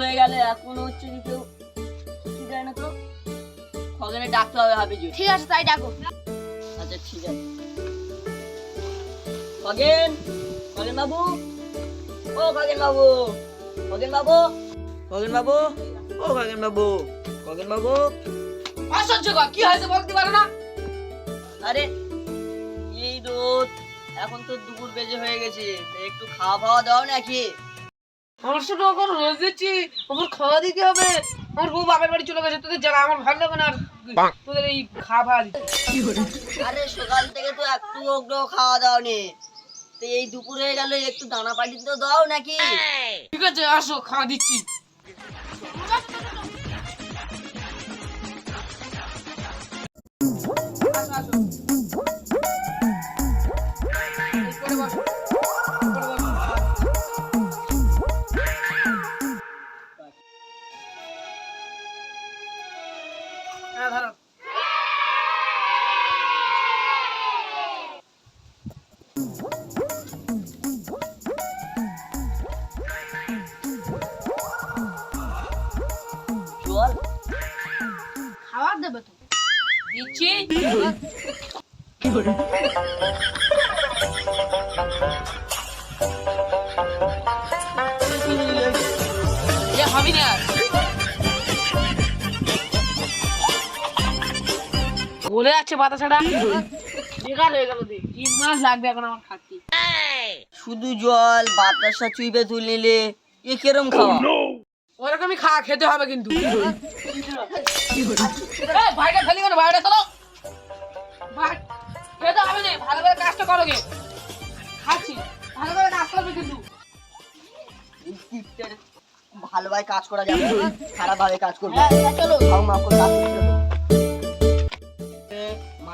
হয়ে গেল এখন হচ্ছে কি কেউ কি যায় না তো? খগেনে ডাকতে হবে হাবিজু ঠিক আছে তাই ডাকো। আচ্ছা ঠিক আছে। খগেন খগেন বাবু। ও খগেন বাবু। খগেন বাবু। খগেন বাবু। ও খগেন বাবু। খগেন বাবু। কর, কি হয়েছে বলতে পারো না? আরে এই রোদ। এখন তো দুপুর বেজে হয়ে গেছে। একটু খাওয়া ফাওয়া দাও নাকি? পাঁচশো টাকা করে রোজ দিচ্ছি আমার খাওয়া দিতে হবে। আমার বউ বাপের বাড়ি চলে গেছে। তোদের জায়গা আমার ভালো লাগে না আর তোদের এই খাওয়া ফাওয়া দিতে। আরে সকাল থেকে তো একটু ওগুলো খাওয়া দাও নি। তো এই দুপুর হয়ে গেল একটু দানা পাটি তো দাও নাকি? ঠিক আছে আসো খাওয়া দিচ্ছি। আসো, আসো। জল। খাবার দেবে তো। দিচ্ছি। এ হবি না। বলে যাচ্ছে বাতাসাটা। বেকার হয়ে গেল। মাস লাগবে এখন আমার খাচ্ছি শুধু জল বাতাসা চুইবে তুলে নিলে এ কেরম খাওয়া? ওরকমই খাওয়া খেতে হবে কিন্তু। ভাইটা ফেলি কেন? ভাইটা চলো। খেতে হবে না ভালো করে কাজটা করো গে। খাচ্ছি ভালো করে কাজ করবে কিন্তু। ভালোভাবে কাজ করা যাবে খারাপ ভাবে কাজ করবে। হ্যাঁ চলো। খাও মা করে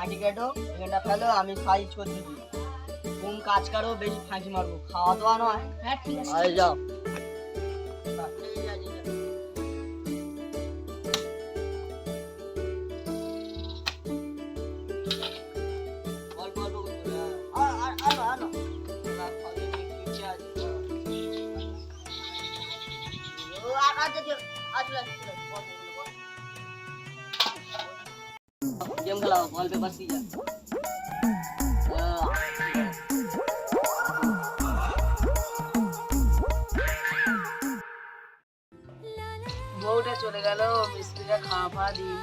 মাটি কেটো এখানটা ফেলো আমি খাই ছড়ি কোন কাজ করো বেশি ফাঁকি মারবো। খাওয়া দাওয়া নয়। হ্যাঁ ঠিক আছে। আরে যাও। অল্প অল্প করতে গেম খেলাও বল পেপার সিজার বউটা চলে গেল মিস্ত্রিরা খাওয়া ফাওয়া দিয়ে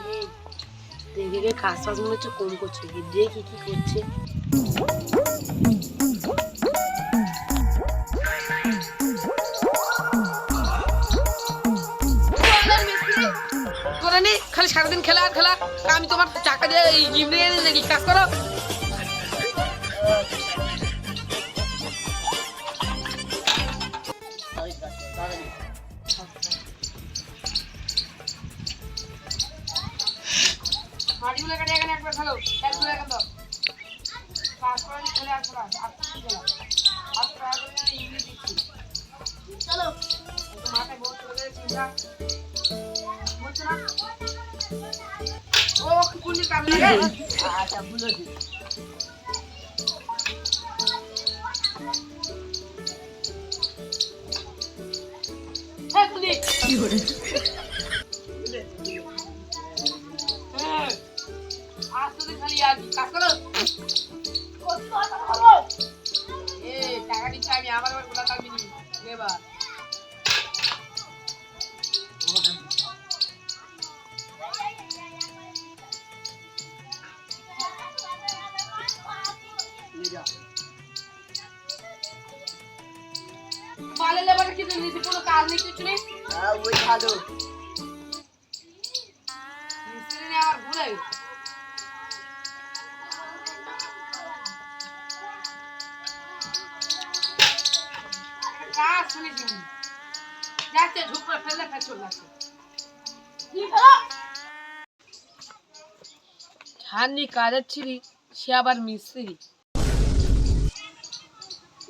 দেখে দেখে কাজ ফাজ মনে হচ্ছে কম করছে। দেখি কি করছে। খালি সারাদিন খেলা আর খেলা। আমি তোমার টাকা দিয়ে এই জিম নিয়ে নাকি কাজ করো। মাটিগুলো কেটে এখানে একবার ফেলো এখানে দাও। নি, ইংলিশ দিচ্ছি। চলো। মাথায় বহুত চলে চিন্তা। টাকা দিচ্ছে আমি আবার গোলা বালে লেবারে কি দিলি কোনো কাজ নেই কিছু নেই? হ্যাঁ ওই ভালো মিস্ত্রি নিয়ে আমার ভুল হয়ে কাজ শুনেছি যাচ্ছে ঝুপ করে ফেললে ফেল চলে যাচ্ছে ছাড়নি কাজের ছিলি সে আবার মিস্ত্রি।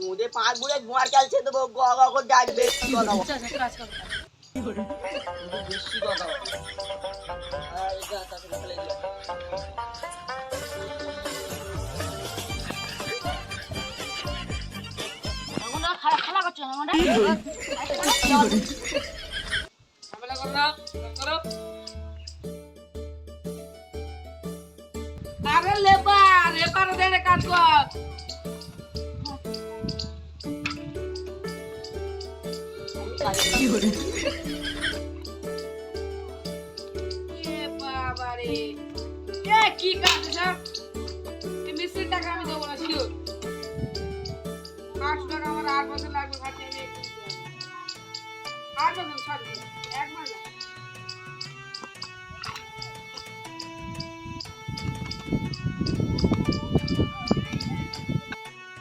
মুদে পাঁচ বুড়ে ধোঁয়ার চালছে দেবো গ গ করে ডাকবে খেলা করছ করো আরে লেবার এবার কাজ কর। কি কাজ সব মিস্ত্রির টাকা দেবো না শিওর আটশো টাকা আমার আট বছর লাগবে সরি এক মাস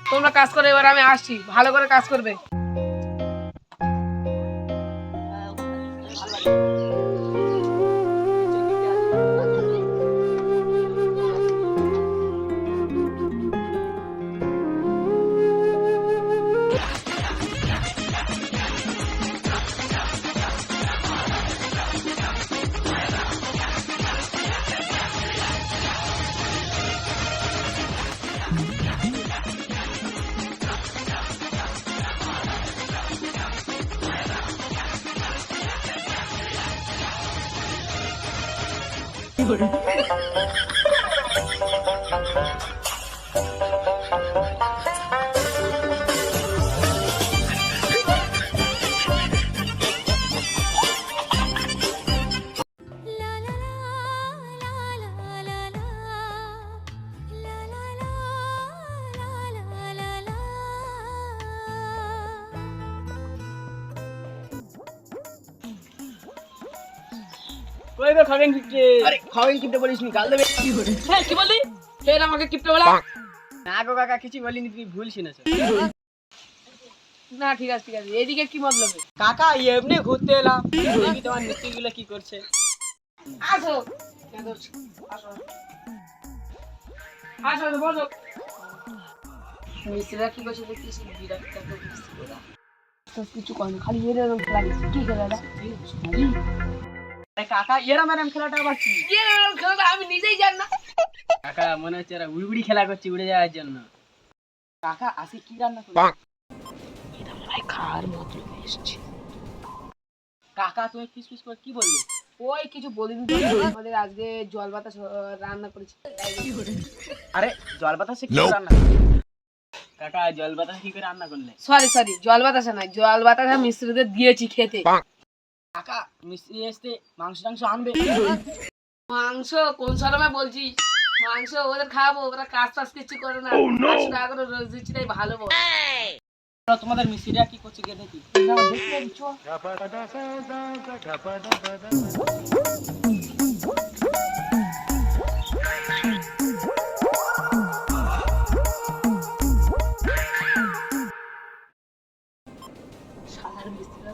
তোমরা কাজ করে, এবার আমি আসছি। ভালো করে কাজ করবে। 一个人。কিপটে। কিপটে বলিস নি গাল দেবে। হ্যাঁ কি বললি? ফের আমাকে কিপটে বলা? না গো কাকা কিছু বলিনি তুমি ভুল শুনেছো। না ঠিক আছে ঠিক আছে। এদিকে কি মতলবে? কাকা এমনি ঘুরতে এলাম। দেখি তোমার মিস্ত্রি কি করছে। আসো। আসো আসো আসো মিস্ত্রিরা কি করছে দেখছিস বিরাট একটা মিস্ত্রিরা তো কিছু করেনি খালি এরকম কি কাকা এরা ম্যাডাম খেলাটা আবার কি? কি খেলাটা আমি নিজেই জানি না। কাকা মনে হচ্ছে এরা উড়ি উড়ি খেলা করছে উড়ে যাওয়ার জন্য। কাকা আসে কি রান্না করবে এটা মনে হয় খাওয়ার মতলবে এসছে? কাকা তুমি ফিস ফিস করে কি বললে? ওই কিছু বলিনি আমাদের আজকে জল বাতাস রান্না করেছি। আরে জল বাতাসে কি করে রান্না করলে? কাকা জল বাতাসে কি করে রান্না করলে? সরি সরি জল বাতাসা নয় জল বাতাসা মিস্ত্রিদের দিয়েছি খেতে। কাকা মিস্ত্রি এসতে মাংস টাংস আনবে। মাংস কোন শরমে বলছিস? মাংস ওদের খাব ওরা কাজ টাজ কিছু করে না। পাঁচশো টাকা করে রোজ দিচ্ছি তাই ভালো বল। তোমাদের মিস্ত্রিরা কি করছে গিয়ে দেখি? সাধারণ মিস্ত্রিরা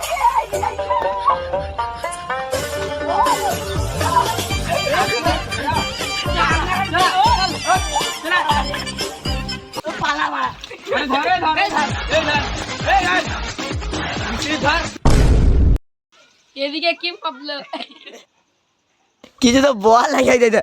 এদিকে কি প্রবলেম কিছু তো বল লাগাই দে।